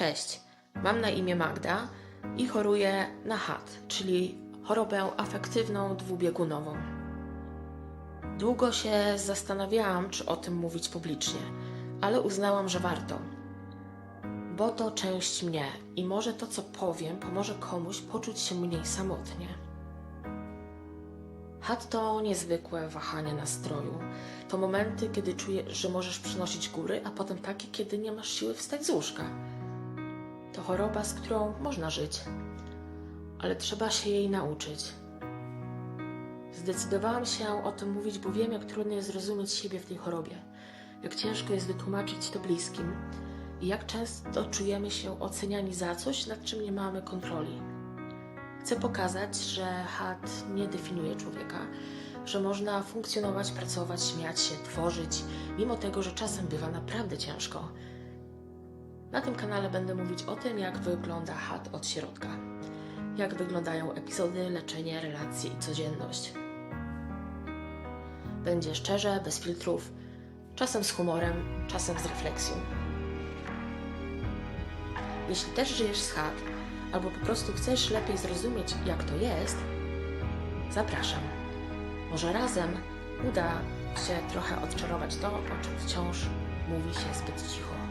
Cześć, mam na imię Magda i choruję na HAD, czyli chorobę afektywną dwubiegunową. Długo się zastanawiałam, czy o tym mówić publicznie, ale uznałam, że warto. Bo to część mnie i może to, co powiem, pomoże komuś poczuć się mniej samotnie. HAD to niezwykłe wahanie nastroju. To momenty, kiedy czujesz, że możesz przynosić góry, a potem takie, kiedy nie masz siły wstać z łóżka. To choroba, z którą można żyć, ale trzeba się jej nauczyć. Zdecydowałam się o tym mówić, bo wiem, jak trudno jest zrozumieć siebie w tej chorobie, jak ciężko jest wytłumaczyć to bliskim i jak często czujemy się oceniani za coś, nad czym nie mamy kontroli. Chcę pokazać, że HAD nie definiuje człowieka, że można funkcjonować, pracować, śmiać się, tworzyć, mimo tego, że czasem bywa naprawdę ciężko. Na tym kanale będę mówić o tym, jak wygląda HAD od środka, jak wyglądają epizody, leczenie, relacje i codzienność. Będzie szczerze, bez filtrów, czasem z humorem, czasem z refleksją. Jeśli też żyjesz z HAD, albo po prostu chcesz lepiej zrozumieć, jak to jest, zapraszam. Może razem uda się trochę odczarować to, o czym wciąż mówi się zbyt cicho.